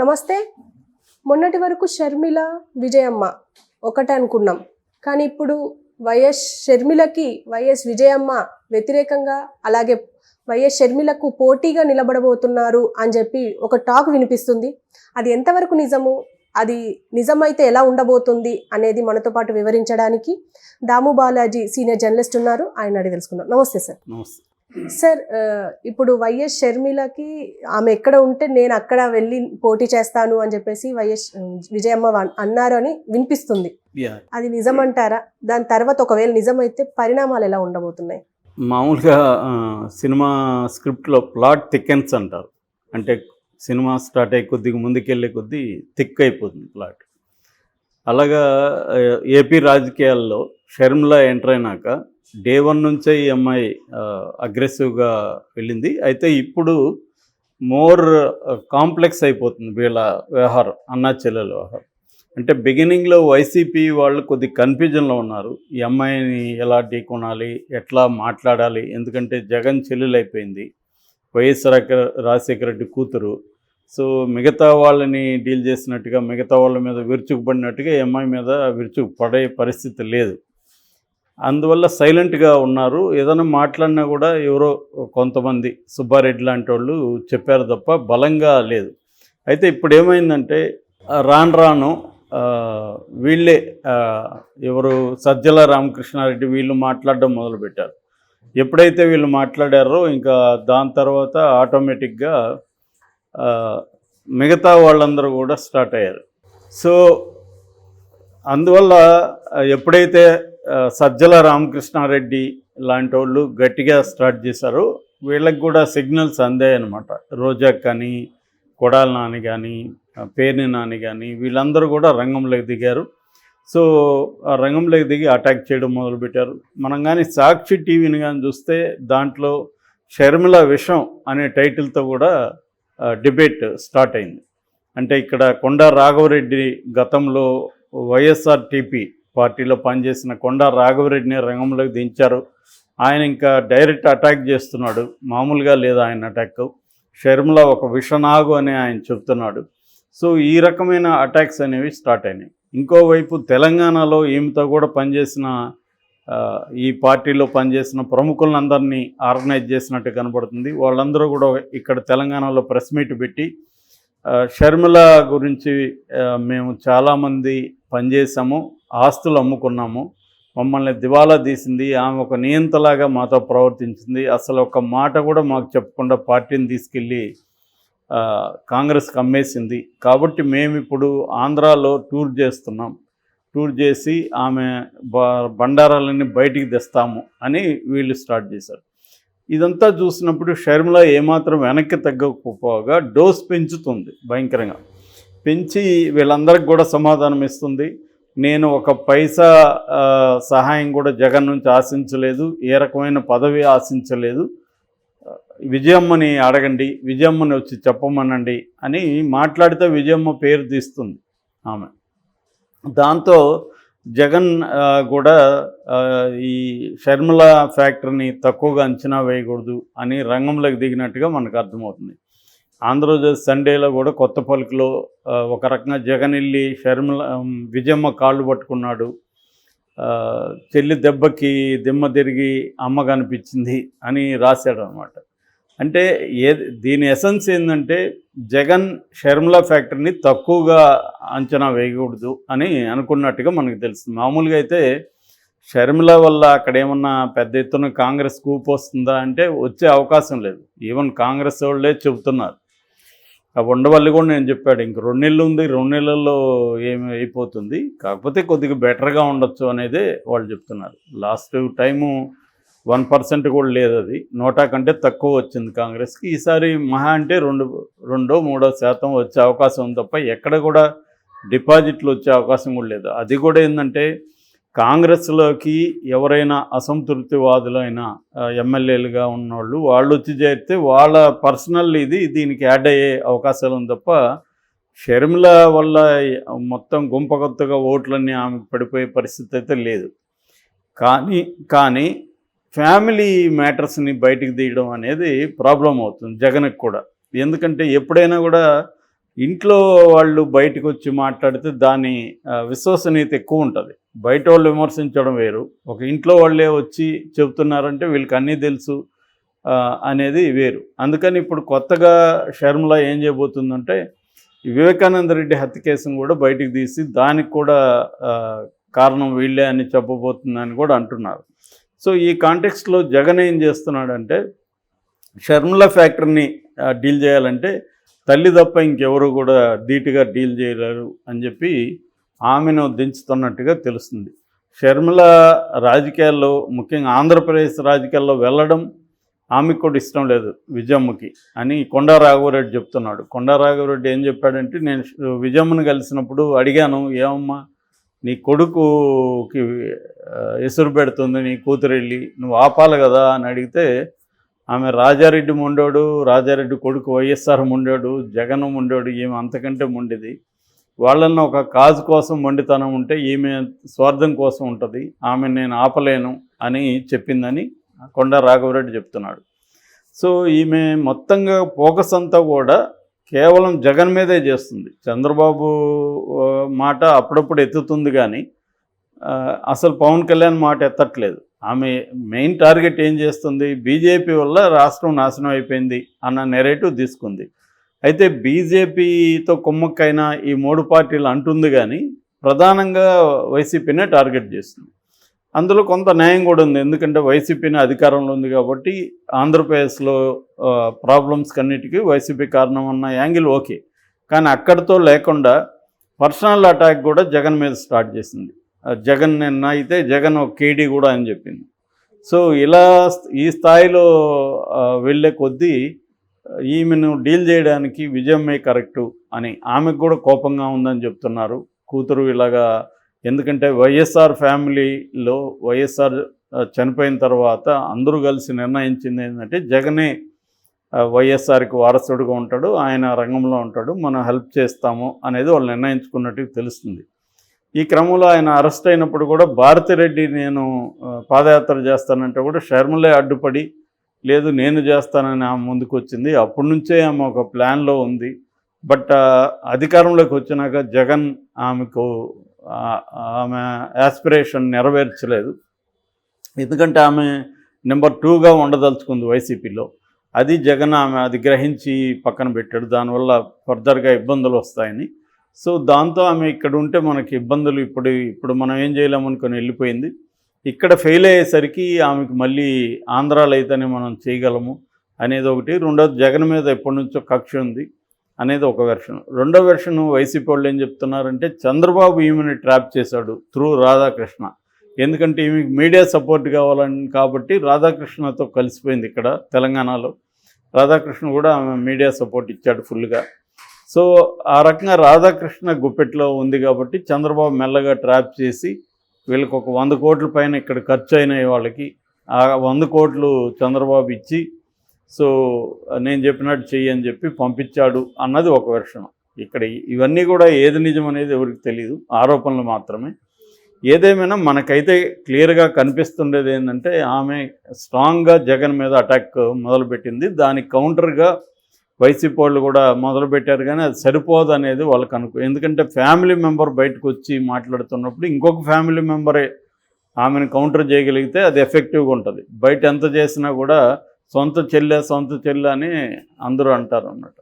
నమస్తే. మొన్నటి వరకు షర్మిల విజయమ్మ ఒకటే అనుకున్నాం. కానీ ఇప్పుడు వైఎస్ షర్మిలకి వైఎస్ విజయమ్మ వ్యతిరేకంగా అలాగే వైఎస్ షర్మిలకు పోటీగా నిలబడబోతున్నారు అని చెప్పి ఒక టాక్ వినిపిస్తుంది. అది ఎంతవరకు నిజము? అది నిజమైతే ఎలా ఉండబోతుంది అనేది మనతో పాటు వివరించడానికి దాము బాలాజీ సీనియర్ జర్నలిస్ట్ ఉన్నారు. ఆయన అడిగి తెలుసుకున్నారు నమస్తే సార్. నమస్తే. సార్ ఇప్పుడు వైఎస్ షర్మిలకి ఆమె ఎక్కడ ఉంటే నేను అక్కడ వెళ్ళి పోటీ చేస్తాను అని చెప్పేసి వైఎస్ విజయమ్మ అన్నారు అని వినిపిస్తుంది. అది నిజమంటారా? దాని తర్వాత ఒకవేళ నిజమైతే పరిణామాలు ఎలా ఉండబోతున్నాయి? మామూలుగా సినిమా స్క్రిప్ట్లో ప్లాట్ థికెన్స్ అంటారు. అంటే సినిమా స్టార్ట్ అయ్యే కొద్దిగా ముందుకెళ్ళే కొద్దీ థిక్ అయిపోతుంది ప్లాట్. అలాగా ఏపీ రాజకీయాల్లో షర్మిల ఎంటర్ అయినాక డే వన్ నుంచే ఈ అమ్మాయి అగ్రెసివ్గా వెళ్ళింది. అయితే ఇప్పుడు మోర్ కాంప్లెక్స్ అయిపోతుంది వీళ్ళ వ్యవహారం అన్నా చెల్లెల వ్యవహారం. అంటే బిగినింగ్లో వైసీపీ వాళ్ళు కొద్ది కన్ఫ్యూజన్లో ఉన్నారు. ఈ అమ్మాయిని ఎలా ఢీకొనాలి ఎట్లా మాట్లాడాలి ఎందుకంటే జగన్ చెల్లెలు అయిపోయింది వైఎస్ రాక- రాజశేఖర రెడ్డి కూతురు. సో మిగతా వాళ్ళని డీల్ చేసినట్టుగా మిగతా వాళ్ళ మీద విరుచుకుపడినట్టుగా ఈ అమ్మాయి మీద విరుచుకు పడే పరిస్థితి లేదు. అందువల్ల సైలెంట్గా ఉన్నారు. ఏదైనా మాట్లాడినా కూడా ఎవరో కొంతమంది సుబ్బారెడ్డి లాంటి వాళ్ళు చెప్పారు తప్ప బలంగా లేదు. అయితే ఇప్పుడు ఏమైందంటే రాను రాను వీళ్ళే ఎవరు సజ్జల రామకృష్ణారెడ్డి వీళ్ళు మాట్లాడడం మొదలుపెట్టారు. ఎప్పుడైతే వీళ్ళు మాట్లాడారో ఇంకా దాని తర్వాత ఆటోమేటిక్గా మిగతా వాళ్ళందరూ కూడా స్టార్ట్ అయ్యారు. సో అందువల్ల ఎప్పుడైతే సజ్జల రామకృష్ణారెడ్డి లాంటి వాళ్ళు గట్టిగా స్టార్ట్ చేశారు. వీళ్ళకి కూడా సిగ్నల్స్ అందాయన్నమాట రోజాక్ కానీ కొడాల నాని కానీ పేర్ని నాని కానీ వీళ్ళందరూ కూడా రంగంలోకి దిగారు. సో ఆ రంగంలోకి దిగి అటాక్ చేయడం మొదలుపెట్టారు. మనం కానీ సాక్షి టీవీని కానీ చూస్తే దాంట్లో షర్మిల విషం అనే టైటిల్తో కూడా డిబేట్ స్టార్ట్ అయింది. అంటే ఇక్కడ కొండా రాఘవరెడ్డి గతంలో వైఎస్ఆర్టీపీ పార్టీలో పనిచేసిన కొండా రాఘవరెడ్డిని రంగంలోకి దించారు. ఆయన ఇంకా డైరెక్ట్ అటాక్ చేస్తున్నాడు. మామూలుగా లేదు ఆయన అటాక్. షర్మిల ఒక విషనాగు అని ఆయన చెప్తున్నాడు. సో ఈ రకమైన అటాక్స్ అనేవి స్టార్ట్ అయినాయి. ఇంకోవైపు తెలంగాణలో ఈమెతో కూడా పనిచేసిన ఈ పార్టీలో పనిచేసిన ప్రముఖులందరినీ ఆర్గనైజ్ చేసినట్టు కనబడుతుంది. వాళ్ళందరూ కూడా ఇక్కడ తెలంగాణలో ప్రెస్ మీట్ పెట్టి షర్మిల గురించి మేము చాలామంది పనిచేసాము ఆస్తులు అమ్ముకున్నాము. మమ్మల్ని దివాలా తీసింది ఆమె ఒక నియంతలాగా మాతో ప్రవర్తించింది. అసలు ఒక మాట కూడా మాకు చెప్పకుండా పార్టీని తీసుకెళ్ళి కాంగ్రెస్కి అమ్మేసింది. కాబట్టి మేము ఇప్పుడు ఆంధ్రాలో టూర్ చేస్తున్నాం. టూర్ చేసి ఆమె బండారాలన్నీ బయటికి తెస్తాము అని వీళ్ళు స్టార్ట్ చేశారు. ఇదంతా చూసినప్పుడు షర్మిల ఏమాత్రం వెనక్కి తగ్గకపోగా డోస్ పెంచుతుంది భయంకరంగా. పెంచి వీళ్ళందరికి కూడా సమాధానం ఇస్తుంది. నేను ఒక పైసా సహాయం కూడా జగన్ నుంచి ఆశించలేదు. ఏ రకమైన పదవి ఆశించలేదు. విజయమ్మని అడగండి విజయమ్మని వచ్చి చెప్పమనండి అని మాట్లాడితే విజయమ్మ పేరు తీస్తుంది ఆమె. దాంతో జగన్ కూడా ఈ షర్మిల ఫ్యాక్టరీని తక్కువగా అంచనా వేయకూడదు అని రంగంలోకి దిగినట్టుగా మనకు అర్థమవుతుంది. ఆంధ్రప్రదేశ్ సండేలో కూడా కొత్త పలుకులో ఒక రకంగా జగన్ వెళ్ళి షర్మిల విజయమ్మ కాళ్ళు పట్టుకున్నాడు. చెల్లి దెబ్బకి దిమ్మ తిరిగి అమ్మ కనిపించింది అని రాశాడు అనమాట అంటే ఏ దీని ఎసెన్స్ ఏంటంటే జగన్ షర్మిలా ఫ్యాక్టరీని తక్కువగా అంచనా వేయకూడదు అని అనుకున్నట్టుగా మనకు తెలుస్తుంది. మామూలుగా అయితే షర్మిల వల్ల అక్కడ ఏమన్నా పెద్ద ఎత్తున కాంగ్రెస్ కూపు వస్తుందా అంటే వచ్చే అవకాశం లేదు. ఈవెన్ కాంగ్రెస్ వాళ్ళే చెబుతున్నారు. ఉండవల్లి కూడా నేను చెప్పాడు ఇంక రెండు నెలలు ఉంది రెండు నెలల్లో ఏమి అయిపోతుంది. కాకపోతే కొద్దిగా బెటర్గా ఉండొచ్చు అనేది వాళ్ళు చెప్తున్నారు. లాస్ట్ టైము వన్ పర్సెంట్ కూడా లేదు అది. నోటా కంటే తక్కువ వచ్చింది కాంగ్రెస్కి. ఈసారి మహా అంటే రెండు రెండో మూడో శాతం వచ్చే అవకాశం ఉంది తప్ప ఎక్కడ కూడా డిపాజిట్లు వచ్చే అవకాశం కూడా లేదు. అది కూడా ఏంటంటే కాంగ్రెస్లోకి ఎవరైనా అసంతృప్తివాదులైన ఎమ్మెల్యేలుగా ఉన్నవాళ్ళు వాళ్ళు వచ్చి చేరితే వాళ్ళ పర్సనల్ ఇది దీనికి యాడ్ అయ్యే అవకాశాలు ఉంది తప్ప షర్మిల వల్ల మొత్తం గుంపగొత్తగా ఓట్లన్నీ ఆమెకు పడిపోయే పరిస్థితి అయితే లేదు. కానీ కానీ ఫ్యామిలీ మ్యాటర్స్ని బయటికి తీయడం అనేది ప్రాబ్లం అవుతుంది జగన్కి కూడా. ఎందుకంటే ఎప్పుడైనా కూడా ఇంట్లో వాళ్ళు బయటకు వచ్చి మాట్లాడితే దాని విశ్వసనీయత ఎక్కువ ఉంటుంది. బయట వాళ్ళు విమర్శించడం వేరు. ఒక ఇంట్లో వాళ్ళే వచ్చి చెబుతున్నారంటే వీళ్ళకి అన్నీ తెలుసు అనేది వేరు. అందుకని ఇప్పుడు కొత్తగా షర్మిల ఏం చేయబోతుందంటే వివేకానంద రెడ్డి హత్య కేసును కూడా బయటికి తీసి దానికి కూడా కారణం వీళ్ళే అని చెప్పబోతుందని కూడా అంటున్నారు. సో ఈ కాంటెక్స్ట్లో జగన్ ఏం చేస్తున్నాడంటే షర్మిల ఫ్యాక్టరీని డీల్ చేయాలంటే తల్లి తప్ప ఇంకెవరు కూడా ధీటుగా డీల్ చేయలేరు అని చెప్పి ఆమెను దించుతున్నట్టుగా తెలుస్తుంది. షర్మిల రాజకీయాల్లో ముఖ్యంగా ఆంధ్రప్రదేశ్ రాజకీయాల్లో వెళ్ళడం ఆమెకు కూడా ఇష్టం లేదు విజయమ్మకి అని కొండా రాఘవరెడ్డి చెప్తున్నాడు. కొండా రాఘవరెడ్డి ఏం చెప్పాడంటే నేను విజయమ్మను కలిసినప్పుడు అడిగాను ఏమమ్మా నీ కొడుకుకి ఎసురు పెడుతుంది నీ కూతురు వెళ్ళి నువ్వు ఆపాలి కదా అని అడిగితే ఆమె రాజారెడ్డి ముండోడు రాజారెడ్డి కొడుకు వైఎస్ఆర్ ముండోడు జగన్ ముండోడు ఈమె అంతకంటే ముండిది. వాళ్ళన్న ఒక కాజు కోసం మొండితనం ఉంటే ఈమె స్వార్థం కోసం ఉంటుంది. ఆమె నేను ఆపలేను అని చెప్పిందని కొండ రాఘవరెడ్డి చెప్తున్నాడు. సో ఈమె మొత్తంగా ఫోకస్ అంతా కూడా కేవలం జగన్ మీదే చేస్తుంది. చంద్రబాబు మాట అప్పుడప్పుడు ఎత్తుతుంది కానీ అసలు పవన్ కళ్యాణ్ మాట ఎత్తట్లేదు. ఆమె మెయిన్ టార్గెట్ ఏం చేస్తుంది? బీజేపీ వల్ల రాష్ట్రం నాశనం అయిపోయింది అన్న నెరేటివ్ తీసుకుంది. అయితే బీజేపీతో కుమ్మక్కైన ఈ మూడు పార్టీలు అంటుంది కానీ ప్రధానంగా వైసీపీనే టార్గెట్ చేస్తుంది. అందులో కొంత న్యాయం కూడా ఉంది. ఎందుకంటే వైసీపీని అధికారంలో ఉంది కాబట్టి ఆంధ్రప్రదేశ్లో ప్రాబ్లమ్స్ కన్నిటికీ వైసీపీ కారణం అన్న యాంగిల్ ఓకే. కానీ అక్కడితో లేకుండా పర్సనల్ అటాక్ కూడా జగన్ మీద స్టార్ట్ చేసింది. జగన్ నిన్న అయితే జగన్ ఒక కేడీ కూడా అని చెప్పింది. సో ఇలా ఈ స్థాయిలో వెళ్ళే కొద్దీ ఈమెను డీల్ చేయడానికి విజయమ్మే కరెక్టు అని ఆమెకు కూడా కోపంగా ఉందని చెప్తున్నారు. కూతురు ఇలాగా ఎందుకంటే వైఎస్ఆర్ ఫ్యామిలీలో వైఎస్ఆర్ చనిపోయిన తర్వాత అందరూ కలిసి నిర్ణయించింది ఏంటంటే జగనే వైఎస్ఆర్కి వారసుడిగా ఉంటాడు ఆయన రంగంలో ఉంటాడు మనం హెల్ప్ చేస్తాము అనేది వాళ్ళు నిర్ణయించుకున్నట్టు తెలుస్తుంది. ఈ క్రమంలో ఆయన అరెస్ట్ అయినప్పుడు కూడా భారతిరెడ్డి నేను పాదయాత్ర చేస్తానంటే కూడా షర్మలే అడ్డుపడి లేదు నేను చేస్తానని ఆమె ముందుకు వచ్చింది. అప్పటి నుంచే ఆమె ఒక ప్లాన్లో ఉంది. బట్ అధికారంలోకి వచ్చినాక జగన్ ఆమెకు ఆమె యాస్పిరేషన్ నెరవేర్చలేదు. ఎందుకంటే ఆమె నెంబర్ టూగా ఉండదలుచుకుంది వైసీపీలో అది జగన్ ఆమె అది గ్రహించి పక్కన పెట్టాడు. దానివల్ల ఫర్దర్గా ఇబ్బందులు వస్తాయని. సో దాంతో ఆమె ఇక్కడ ఉంటే మనకి ఇబ్బందులు ఇప్పుడు ఇప్పుడు మనం ఏం చేయలేమనుకొని వెళ్ళిపోయింది. ఇక్కడ ఫెయిల్ అయ్యేసరికి ఆమెకు మళ్ళీ ఆంధ్రాలో అయితేనే మనం చేయగలము అనేది ఒకటి రెండోది జగన్ మీద ఎప్పటి నుంచో కక్ష ఉంది. అనేది ఒక వెర్షన్ రెండో వెర్షన్ వైసీపీ వాళ్ళు ఏం చెప్తున్నారంటే చంద్రబాబు ఈమెని ట్రాప్ చేశాడు త్రూ రాధాకృష్ణ. ఎందుకంటే ఈమెకి మీడియా సపోర్ట్ కావాలని కాబట్టి రాధాకృష్ణతో కలిసిపోయింది ఇక్కడ తెలంగాణలో. రాధాకృష్ణ కూడా ఆమె మీడియా సపోర్ట్ ఇచ్చాడు ఫుల్గా సో ఆ రకంగా రాధాకృష్ణ గుప్పెట్లో ఉంది కాబట్టి చంద్రబాబు మెల్లగా ట్రాప్ చేసి వీళ్ళకి ఒక వంద కోట్ల పైన ఇక్కడ ఖర్చు అయినాయి వాళ్ళకి. ఆ వంద కోట్లు చంద్రబాబు ఇచ్చి సో నేను చెప్పినట్టు చెయ్యి అని చెప్పి పంపించాడు అన్నది ఒక వెర్షన్. ఇక్కడ ఇవన్నీ కూడా ఏది నిజం అనేది ఎవరికి తెలియదు ఆరోపణలు మాత్రమే. ఏదేమైనా మనకైతే క్లియర్గా కనిపిస్తుండేది ఏంటంటే ఆమె స్ట్రాంగ్గా జగన్ మీద అటాక్ మొదలుపెట్టింది. దానికి కౌంటర్గా వైసీపీ వాళ్ళు కూడా మొదలుపెట్టారు కానీ అది సరిపోదు అనేది వాళ్ళకి అనుకో ఎందుకంటే ఫ్యామిలీ మెంబర్ బయటకు వచ్చి మాట్లాడుతున్నప్పుడు ఇంకొక ఫ్యామిలీ మెంబరే ఆమెను కౌంటర్ చేయగలిగితే అది ఎఫెక్టివ్గా ఉంటుంది. బయట ఎంత చేసినా కూడా సొంత చెల్లె సొంత చెల్లె అని అందరూ అంటారు అన్నట్టు